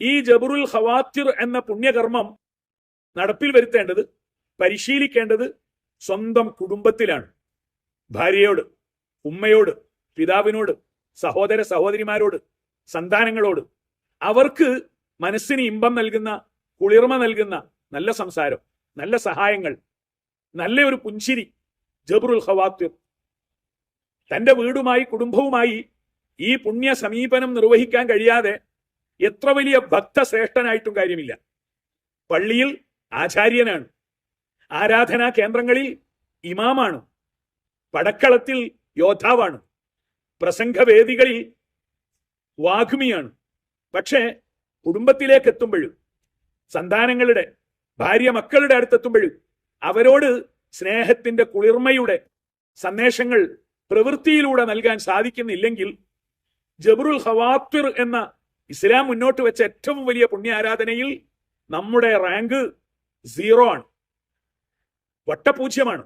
ഈ ജബറുൽ ഹവാത്തിർ എന്ന പുണ്യകർമ്മം നടപ്പിൽ വരുത്തേണ്ടത് പരിശീലിക്കേണ്ടത് സ്വന്തം കുടുംബത്തിലാണ്. ഭാര്യയോട് ഉമ്മയോട് പിതാവിനോട് സഹോദര സഹോദരിമാരോട് സന്താനങ്ങളോട്. അവർക്ക് മനസ്സിന് ഇമ്പം നൽകുന്ന കുളിർമ നൽകുന്ന നല്ല സംസാരം നല്ല സഹായങ്ങൾ നല്ല ഒരു പുഞ്ചിരി ജബറുൽ ഹവാത്തിർ തന്റെ വീടുമായി കുടുംബവുമായി ഈ പുണ്യ സമീപനം നിർവഹിക്കാൻ കഴിയാതെ എത്ര വലിയ ഭക്തശ്രേഷ്ഠനായിട്ടും കാര്യമില്ല. പള്ളിയിൽ ആചാര്യനാണ്. ആരാധനാ കേന്ദ്രങ്ങളിൽ ഇമാമാണ്. പടക്കളത്തിൽ യോദ്ധാവാണ്. പ്രസംഗവേദികളിൽ വാഗ്മിയാണ്. പക്ഷേ കുടുംബത്തിലേക്ക് എത്തുമ്പോഴും സന്താനങ്ങളുടെ ഭാര്യ മക്കളുടെ അടുത്തെത്തുമ്പോഴും അവരോട് സ്നേഹത്തിന്റെ കുളിർമയുടെ സന്ദേശങ്ങൾ പ്രവൃത്തിയിലൂടെ നൽകാൻ സാധിക്കുന്നില്ലെങ്കിൽ ജബറുൽ ഹവാത്തിർ എന്ന ഇസ്ലാം മുന്നോട്ട് വെച്ച ഏറ്റവും വലിയ പുണ്യാരാധനയിൽ നമ്മുടെ റാങ്ക് സീറോ ആണ്. വട്ടപൂജ്യമാണ്.